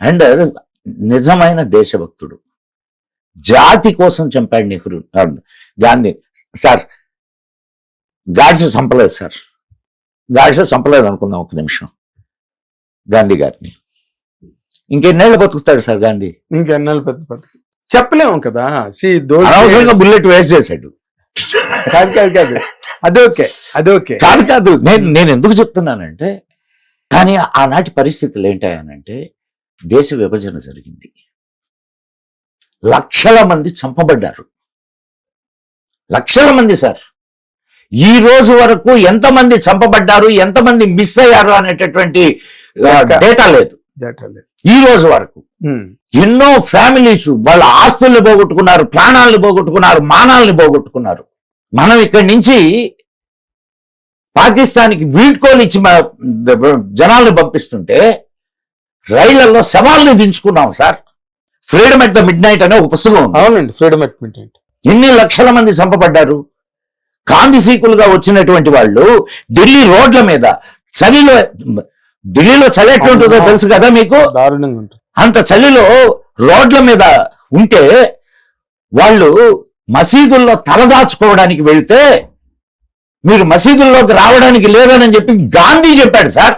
And నిజమైన దేశభక్తుడు. జాతి కోసం చంపాడు నెహ్రూ. గాంధీ. సార్ గాడ్సే చంపలేదు సార్. గాడ్సే చంపలేదు అనుకుందాం ఒక నిమిషం. గాంధీ గారిని. ఇంకెన్నేళ్ళు బతుకుతాడు సార్ గాంధీ? ఇంకెన్నాళ్ళు పెద్ద చెప్పలేము కదా. సి అనవసరంగా బుల్లెట్ వేస్ట్ చేశాడు. కాదు కాదు కాదు. అది ఓకే అది ఓకే. కాదు కాదు. నేను నేను ఎందుకు చెప్తున్నానంటే కానీ ఆనాటి పరిస్థితులు ఏంటాయనంటే దేశ విభజన జరిగింది. లక్షల మంది చంపబడ్డారు. లక్షల మంది సార్. ఈ రోజు వరకు ఎంతమంది చంపబడ్డారు ఎంతమంది మిస్ అయ్యారు అనేటటువంటి. డేటా లేదు. ఈ రోజు వరకు. ఎన్నో ఫ్యామిలీస్ వాళ్ళ ఆస్తుల్ని పోగొట్టుకున్నారు ప్రాణాలను పోగొట్టుకున్నారు మానాల్ని పోగొట్టుకున్నారు. మనం ఇక్కడి నుంచి పాకిస్తాన్కి వీడ్కోలు ఇచ్చి జనాల్ని పంపిస్తుంటే రైళ్ళలో శవాల్ని దించుకున్నాం sir. Freedom at the midnight అనే ఒక పుస్తకం అవునండి ఫ్రీడమ్ ఎట్ మిడ్ ఎన్ని లక్షల మంది చంపబడ్డారు? కాందిసీకులుగా వచ్చినటువంటి వాళ్ళు ఢిల్లీ రోడ్ల మీద చలిలో ఢిల్లీలో చలి ఎట్లుంటుందో తెలుసు కదా మీకు? అంత చలిలో రోడ్ల మీద ఉంటే వాళ్ళు మసీదుల్లో తలదాచుకోవడానికి వెళ్తే మీరు మసీదుల్లోకి రావడానికి లేదని చెప్పి గాంధీ చెప్పాడు సార్.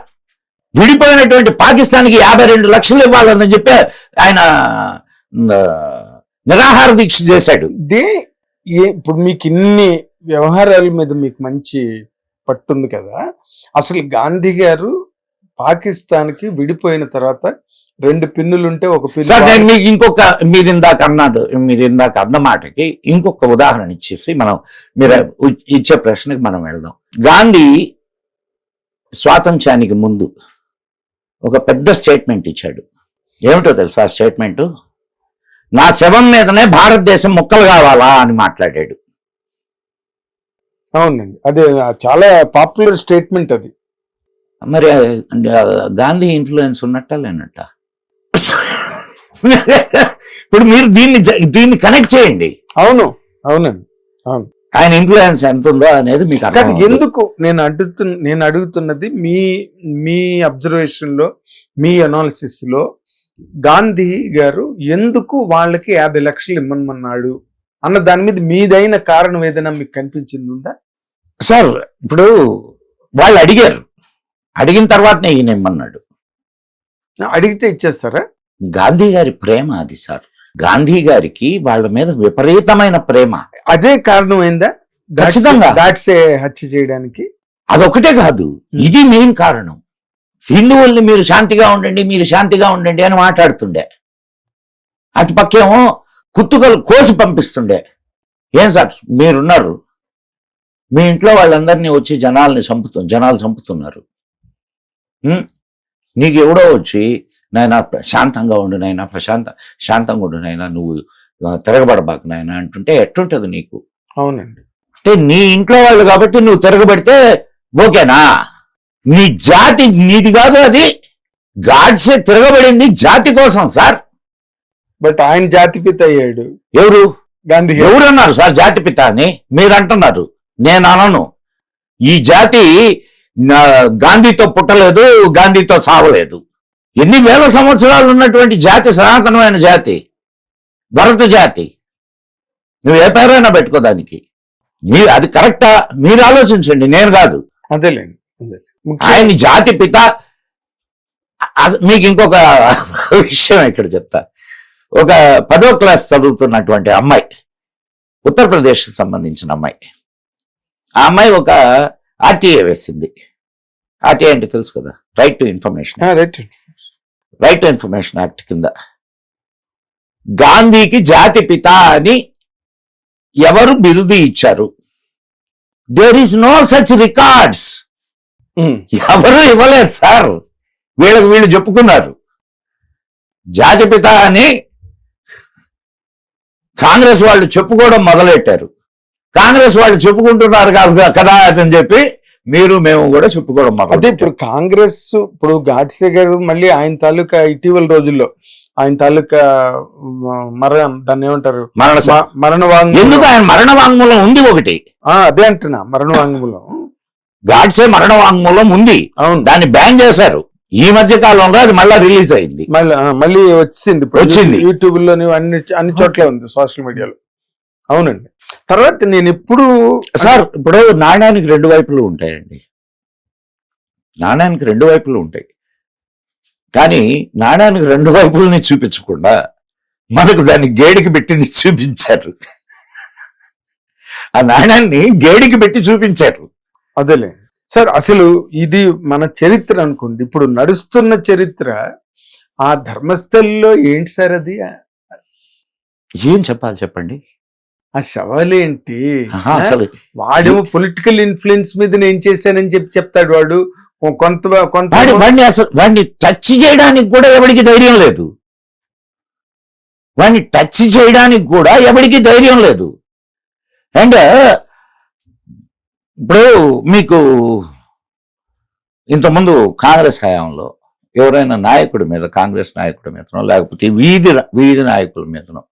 విడిపోయినటువంటి పాకిస్తాన్కి యాభై రెండు లక్షలు ఇవ్వాలని చెప్పి ఆయన నిరాహార దీక్ష చేశాడు. దే ఏ ఇప్పుడు మీకు ఇన్ని వ్యవహారాల మీద మీకు మంచి పట్టుంది కదా. అసలు గాంధీ గారు పాకిస్తాన్కి విడిపోయిన తర్వాత రెండు పిన్నులు ఉంటే ఒక సార్ నేను పిన్ను మీకు ఇంకొక మీరు ఇందాక అన్నాడు మీరు ఇందాక అన్న మాటకి ఇంకొక ఉదాహరణ ఇచ్చేసి మనం మీరు ఇచ్చే ప్రశ్నకి మనం వెళ్దాం. గాంధీ స్వాతంత్ర్యానికి ముందు ఒక పెద్ద స్టేట్మెంట్ ఇచ్చాడు. ఏమిటో తెలుసా ఆ స్టేట్మెంట్? నా శవం మీదనే భారతదేశం ముక్కలు కావాలా అని మాట్లాడాడు. అవునండి. అదే చాలా పాపులర్ స్టేట్మెంట్ అది. మరి గాంధీ ఇన్ఫ్లుయెన్స్ ఉన్నట్ట లేనట్ట? ఇప్పుడు మీరు దీన్ని దీన్ని కనెక్ట్ చేయండి. అవును. అవునండి. ఆయన ఇన్ఫ్లుయెన్స్ ఎంత ఉందో అనేది మీకు అర్థం అవుతుంది. ఎందుకు నేను అడుగుతు నేను అడుగుతున్నది మీ మీ అబ్జర్వేషన్లో మీ అనాలిసిస్లో గాంధీ గారు ఎందుకు వాళ్ళకి యాభై లక్షలు ఇమ్మన్నాడు అన్న దాని మీద మీదైన కారణం ఏదైనా మీకు కనిపించింది ఉందా సార్ ఇప్పుడు వాళ్ళు అడిగారు. అడిగిన తర్వాతనే ఈయన ఇమ్మన్నాడు. అడిగితే ఇచ్చేస్తారా? గాంధీ గారి ప్రేమ అది సార్. గాంధీ గారికి వాళ్ళ మీద విపరీతమైన ప్రేమ. అదే కారణం అయిందా ఖచ్చితంగా. దాట్సే హత్య చేయడానికి? అదొకటే కాదు. ఇది మెయిన్ కారణం. హిందువుల్ని మీరు శాంతిగా ఉండండి మీరు శాంతిగా ఉండండి అని మాట్లాడుతుండే. అటు పక్కేమో కుత్తుకలు కోసి పంపిస్తుండే. ఏం సార్ మీరున్నారు. మీ ఇంట్లో వాళ్ళందరినీ వచ్చి జనాల్ని చంపుతు జనాలు చంపుతున్నారు? నీకు ఎవడో వచ్చి నాయన శాంతంగా ఉండు నాయన ప్రశాంత శాంతంగా ఉండు నాయన నువ్వు తిరగబడబాకు నాయన అంటుంటే ఎట్టుంటది నీకు? అవునండి. అంటే నీ ఇంట్లో వాళ్ళు కాబట్టి నువ్వు తిరగబడితే ఓకేనా? నీ జాతి నీది కాదు అది. గాడ్సే తిరగబడింది జాతి కోసం సార్. బట్ ఆయన జాతిపిత అయ్యాడు. ఎవరు? గాంధీ గారు. ఎవరన్నారు సార్ జాతి పిత అని? మీరు అంటున్నారు నేను అనను. ఈ జాతి గాంధీతో పుట్టలేదు గాంధీతో చావలేదు. ఎన్ని వేల సంవత్సరాలు ఉన్నటువంటి జాతి సనాతనమైన జాతి భరత జాతి. నువ్వు ఏ పేరైనా పెట్టుకో దానికి. మీరు అది కరెక్టా? మీరు ఆలోచించండి నేను కాదు. ముఖ్య- ఆయన జాతి పిత మీకు ఇంకొక విషయం ఇక్కడ చెప్తా. ఒక పదో క్లాస్ చదువుతున్నటువంటి అమ్మాయి ఉత్తరప్రదేశ్కి సంబంధించిన అమ్మాయి. ఆ అమ్మాయి ఒక ఆర్టీఏ వేసింది. ఆర్టీఏ అంటే తెలుసు కదా right to information. Right right information act కింద. గాంధీకి జాతి పిత అని ఎవరు బిరుదు ఇచ్చారు? There is no such records. ఎవరు ఇవ్వలేదు సార్ వీళ్ళకి వీళ్ళు చెప్పుకున్నారు. జాతిపిత అని కాంగ్రెస్ వాళ్ళు చెప్పుకోవడం మొదలెట్టారు. కాంగ్రెస్ వాళ్ళు చెప్పుకుంటున్నారు కాదు కదా అని చెప్పి మీరు మేము కూడా చెప్పుకోవడం అదే ఇప్పుడు కాంగ్రెస్ ఇప్పుడు గాడ్సే గారు మళ్ళీ ఆయన తాలూకా ఇటీవల రోజుల్లో ఆయన తాలూకా మరణం దాన్ని ఏమంటారు? మరణ మరణ వాంగ్మూలం. ఎందుకు ఆయన మరణ వాంగ్మూలం ఉంది ఒకటి? అదే అంటున్నా మరణ వాంగ్మూలం. గాడ్సే మరణ వాంగ్మూలం ఉంది. అవును. దాన్ని బ్యాన్ చేశారు. ఈ మధ్య కాలంలో అది మళ్ళా రిలీజ్ అయింది. మళ్ళీ మళ్ళీ వచ్చింది వచ్చింది. యూట్యూబ్లోని అన్ని అన్ని చోట్ల ఉంది సోషల్ మీడియాలో. అవునండి. తర్వాత నేను ఎప్పుడు సార్ ఇప్పుడు నాణ్యానికి రెండు వైపులు ఉంటాయండి. నాణ్యానికి రెండు వైపులు ఉంటాయి. కానీ నాణ్యానికి రెండు వైపులని చూపించకుండా మనకు దాన్ని గేడికి పెట్టి చూపించారు. ఆ నాణ్యాన్ని గేడికి పెట్టి చూపించారు. అదేలే. సార్ అసలు ఇది మన చరిత్ర అనుకోండి. ఇప్పుడు నడుస్తున్న చరిత్ర ఆ ధర్మస్థల్లో ఏంటి సార్ అది? ఏం చెప్పాలి చెప్పండి? ఆ? శవాలేంటి అసలు వాడేమో పొలిటికల్ ఇన్ఫ్లుయెన్స్ మీద నేను చేశానని చెప్పి చెప్తాడు వాడు. కొంత కొంత వాడి వాడిని అసలు వాడిని టచ్ చేయడానికి కూడా ఎవడికి ధైర్యం లేదు. వాడిని టచ్ చేయడానికి కూడా ఎవడికి ధైర్యం లేదు. అండ్ ఇప్పుడు మీకు ఇంతకుముందు కాంగ్రెస్ హయాంలో ఎవరైనా నాయకుడి మీద కాంగ్రెస్ నాయకుడి మీదనో లేకపోతే వీధి వీధి నాయకుల మీదనో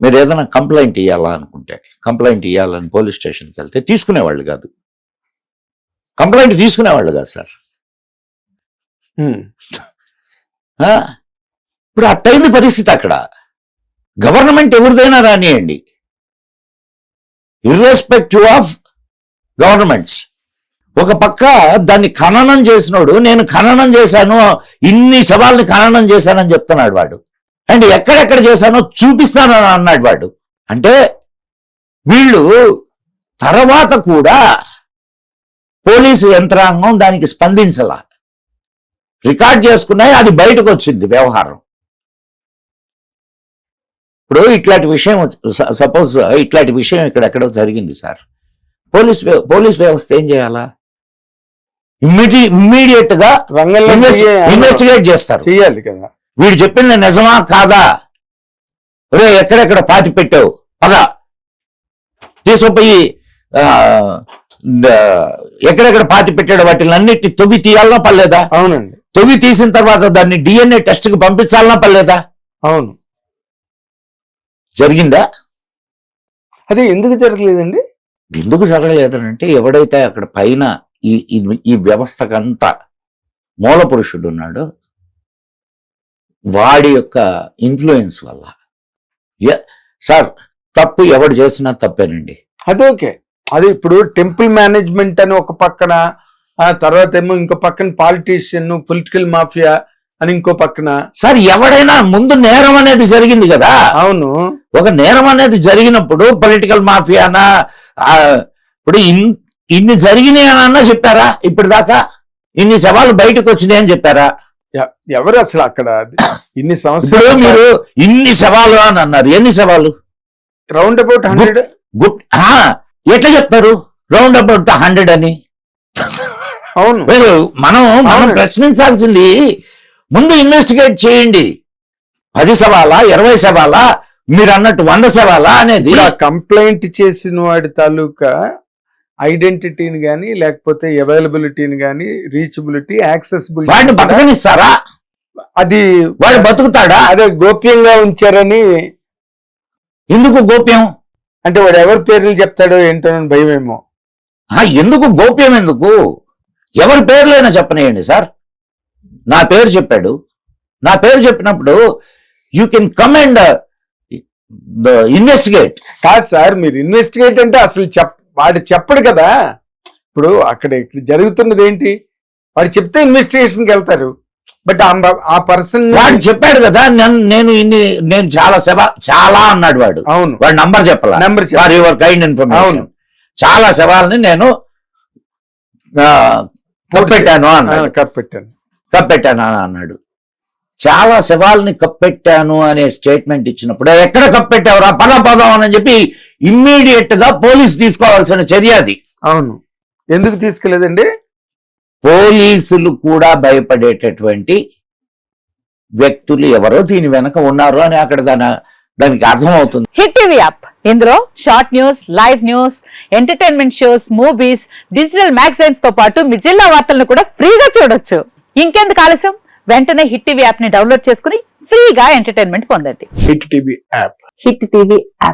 మీరు ఏదైనా కంప్లైంట్ ఇవ్వాలా అనుకుంటే కంప్లైంట్ ఇవ్వాలని పోలీస్ స్టేషన్కి వెళ్తే తీసుకునేవాళ్ళు కాదు. కంప్లైంట్ తీసుకునేవాళ్ళు కాదు సార్? ఇప్పుడు అట్టయింది పరిస్థితి అక్కడ. గవర్నమెంట్ ఎవరిదైనా రానియండి. Irrespective of governments. ఒక పక్క దాన్ని ఖననం చేసినోడు నేను ఖననం చేశాను ఇన్ని సవాల్ని ఖననం చేశానని చెప్తున్నాడు వాడు. అండ్ ఎక్కడెక్కడ చేశానో చూపిస్తానని అన్నాడు వాడు. అంటే వీళ్ళు తర్వాత కూడా పోలీసు యంత్రాంగం దానికి స్పందించాల. రికార్డ్ చేసుకున్నాయి అది బయటకు వచ్చింది వ్యవహారం. ఇప్పుడు ఇట్లాంటి విషయం సపోజ్ ఇట్లాంటి విషయం ఇక్కడ ఎక్కడో జరిగింది సార్. పోలీస్ పోలీస్ వ్యవస్థ ఏం చేయాలా? ఇమ్మీడి ఇమ్మీడియట్గా రంగంలో ఇన్వెస్టిగేట్ చేస్తారు. చెయ్యాలి కదా. వీడు చెప్పింది నిజమా కాదా? రే ఎక్కడెక్కడ పాతి పెట్టావు. పద. తీసుకుపోయి ఎక్కడెక్కడ పాతి పెట్టాడు వాటిని అన్నిటి తొవ్వి తీయాలనా పర్లేదా? అవునండి. తొవ్వి తీసిన తర్వాత దాన్ని డిఎన్ఏ టెస్ట్కి పంపించాలనా పర్లేదా? అవును. జరిగిందా? అదే ఎందుకు జరగలేదండి? ఎందుకు జరగలేదనంటే ఎవడైతే అక్కడ పైన ఈ ఈ- ఈ వ్యవస్థకంతా మూల పురుషుడు ఉన్నాడో వాడి యొక్క ఇన్ఫ్లుయెన్స్ వల్ల. సార్ తప్పు ఎవడు చేసినా తప్పేనండి. అదే ఓకే. అదే ఇప్పుడు టెంపుల్ మేనేజ్మెంట్ అని ఒక పక్కన ఆ తర్వాత ఏమో ఇంకో పక్కన పాలిటీషియన్ పొలిటికల్ మాఫియా అని ఇంకో పక్కన. సార్ ఎవడైనా ముందు నేరం అనేది జరిగింది కదా? అవును. ఒక నేరం అనేది జరిగినప్పుడు పొలిటికల్ మాఫియానా ఇప్పుడు ఇన్- ఇన్ని జరిగినాయి అని అన్నా చెప్పారా? ఇప్పటిదాకా ఇన్ని సవాళ్ళు బయటకు వచ్చినాయి అని చెప్పారా? ఎవరు అసలు అక్కడ? ఇన్ని సంవత్సరాలు మీరు ఇన్ని సవాళ్ళు అని అన్నారు. ఎన్ని సవాళ్ళు రౌండ్ అబౌట్ హండ్రెడ్ గుడ్ ఎట్లా చెప్తారు? రౌండ్ అబౌట్ హండ్రెడ్ అని. అవును. మనం మనం. ప్రశ్నించాల్సింది ముందు ఇన్వెస్టిగేట్ చేయండి. పది సవాలా ఇరవై సవాలా మీరు అన్నట్టు వంద సవాలా అనేది కంప్లైంట్ చేసిన వాడి తాలూకా ఐడెంటిటీని గాని లేకపోతే అవైలబిలిటీని గాని రీచబిలిటీ వాడిని యాక్సెసిబిలిటీ బతకనిస్తారా? అది వాడు బతుకుతాడా? అదే గోప్యంగా ఉంచారని ఎందుకు గోప్యం? అంటే వాడు ఎవరి పేర్లు చెప్తాడో ఏంటో అని భయం ఏమో ఆ, ఎందుకు గోప్యం ఎందుకు? ఎవరి పేర్లైనా చెప్పనేయండి సార్. నా పేరు చెప్పాడు. నా పేరు చెప్పినప్పుడు you can come and investigate కాదు సార్ మీరు ఇన్వెస్టిగేట్ అంటే అసలు చెప్ వాడు చెప్పడు కదా. ఇప్పుడు అక్కడ ఇక్కడ జరుగుతున్నది ఏంటి? వాడు చెప్తే ఇన్వెస్టిగేషన్కి వెళ్తారు. బట్ ఆ పర్సన్ వాడు చెప్పాడు కదా నేను ఇన్ని నేను చాలా సేవ చాలా అన్నాడు వాడు. అవును. వాడు నంబర్ చెప్పాల? నెంబర్ ఫర్ యువర్ కైండ్ అవును. ఇన్ఫర్మేషన్ చాలా సవాల్ని నేను కప్పెట్టాను అన్నాడు. కప్పెట్టాను. కప్పెట్టాను అని అన్నాడు. చాలా శవాల్ని కప్పెట్టాను అనే స్టేట్మెంట్ ఇచ్చినప్పుడు ఎక్కడ కప్పెట్టావురా? పద పదం అని చెప్పి ఇమ్మీడియట్గా పోలీస్ తీసుకోవాల్సిన చర్య అది. అవును. ఎందుకు తీసుకెళ్ళదండి పోలీసులు కూడా భయపడేటటువంటి వ్యక్తులు ఎవరో దీని వెనక ఉన్నారు అని అక్కడ దాని దానికి అర్థమవుతుంది. Hit TV app. ఇందులో short news live news entertainment shows movies digital మ్యాగజైన్స్తో పాటు మీ జిల్లా వార్తలను కూడా ఫ్రీగా చూడొచ్చు. ఇంకెందుకు ఆలస్యం? వెంటనే హిట్ టీవీ యాప్ని డౌన్లోడ్ చేసుకుని ఫ్రీగా ఎంటర్టైన్మెంట్ పొందండి. Hit TV app. Hit TV app.